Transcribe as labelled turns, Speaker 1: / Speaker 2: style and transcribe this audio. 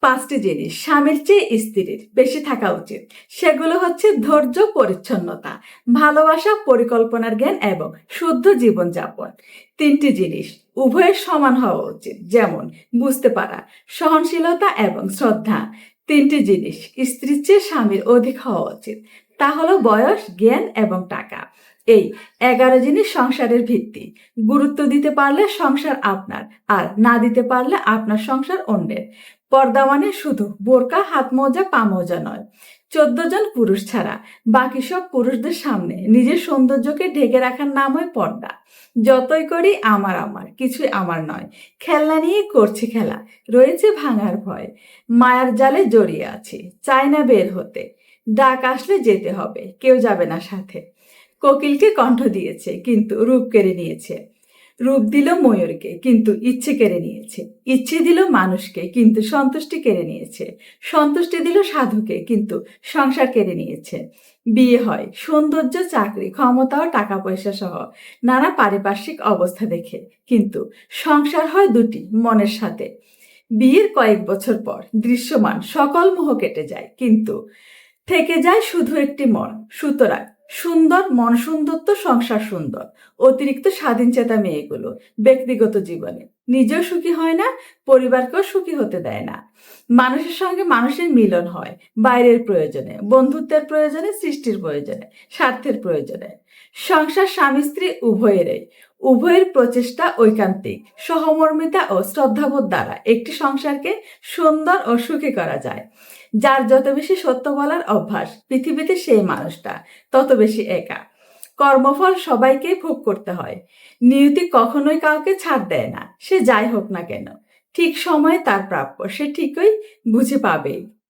Speaker 1: পাঁচটি জিনিস, স্বামীর চেয়ে স্ত্রীর বেশি থাকা উচিত। সেগুলো হচ্ছে ধৈর্য, পরিচ্ছন্নতা, ভালোবাসা, পরিকল্পনার জ্ঞান এবং শুদ্ধ জীবনযাপন। তিনটি জিনিস উভয়ের সমান হওয়া উচিত, যেমন বুঝতে পারা, সহনশীলতা এবং শ্রদ্ধা। তিনটি জিনিস স্ত্রীর চেয়ে স্বামীর অধিক হওয়া উচিত। তা হলো বয়স, জ্ঞান এবং টাকা। এই এগারো জিনিস সংসারের ভিত্তি। গুরুত্ব দিতে পারলে সংসার আপনার, আর না দিতে পারলে আপনার সংসার অন্যের। পর্দা মানে শুধু বোরকা হাত মোজা পা নয়। চোদ্দ জন পুরুষ ছাড়া। বাকি সব পুরুষদের সামনে নিজের সৌন্দর্যকে ঢেকে রাখার নাম হয় পর্দা। যতই করি আমার আমার, কিছুই আমার নয়। খেলনা নিয়ে করছি খেলা, রয়েছে ভাঙার ভয়। মায়ার জালে জড়িয়ে আছি, চাই না বের হতে। ডাক আসলে যেতে হবে, কেউ যাবে না সাথে। কোকিলকে কণ্ঠ দিয়েছে, কিন্তু রূপ কেড়ে নিয়েছে। রূপ দিল ময়ূরকে, কিন্তু ইচ্ছে কেড়ে নিয়েছে। ইচ্ছে দিল মানুষকে, কিন্তু সন্তুষ্টি কেড়ে নিয়েছে। সন্তুষ্টি দিল সাধুকে, কিন্তু সংসার কেড়ে নিয়েছে। বিয়ে হয়, সৌন্দর্য, চাকরি, ক্ষমতা ও টাকা পয়সা সহ নানা পারিপার্শ্বিক অবস্থা দেখে। কিন্তু সংসার হয় দুটি, মনের সাথে। বিয়ের কয়েক বছর পর দৃশ্যমান সকল মোহ কেটে যায়, কিন্তু থেকে যায় শুধু একটি মন, সুতরাং সুন্দর মন সুন্দর তো সংসার সুন্দর। অতিরিক্ত স্বাধীন চেতা মেয়েগুলো, ব্যক্তিগত জীবনে। নিজেও সুখী হয় না, পরিবারকেও সুখী হতে দেয় না। মানুষের সঙ্গে মানুষের মিলন হয়, বাইরের প্রয়োজনে, বন্ধুত্বের প্রয়োজনে, সৃষ্টির প্রয়োজনে, স্বার্থের প্রয়োজনে। সংসার স্বামী স্ত্রী উভয়েরই। উভয়ের প্রচেষ্টা ঐকান্তিক। সহমর্মিতা ও শ্রদ্ধাবোধ দ্বারা একটি সংসারকে সুন্দর ও সুখী করা যায়। যার যত বেশি সত্য বলার অভ্যাস পৃথিবীতে সেই মানুষটা তত বেশি একা। কর্মফল সবাইকেই ভোগ করতে হয়। নিয়তি কখনোই কাউকে ছাড় দেয় না। সে যাই হোক না কেন। ঠিক সময়ে তার প্রাপ্য, সে ঠিকই বুঝে পাবেই